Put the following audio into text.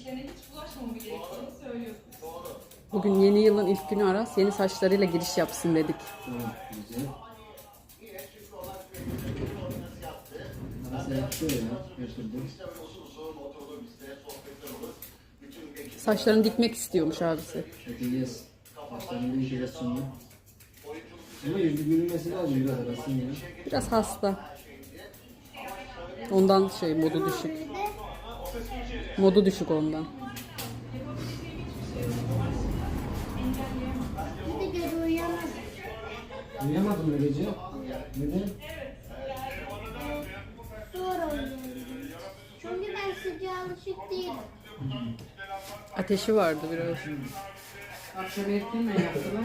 işlerine hiç bulaşmamamı gerektiğini söylüyorsun. Bugün yeni yılın ilk günü Aras yeni saçlarıyla giriş yapsın dedik. Güzel. Saçlarını dikmek istiyormuş abisi. Hadi yes. Başlarını bir kere sonra. Ama yüzü gülmesi lazım biraz arasın ya. Biraz hasta. Ondan şey modu düşük. Modu düşük ondan. Bir de gece uyuyamadım. Uyuyamadın mı gece? Neden? Sonra uyuyorum. Çünkü ben sıcağa alışık değilim. Ateşi vardı biraz. Akşam erken mi yaptılar?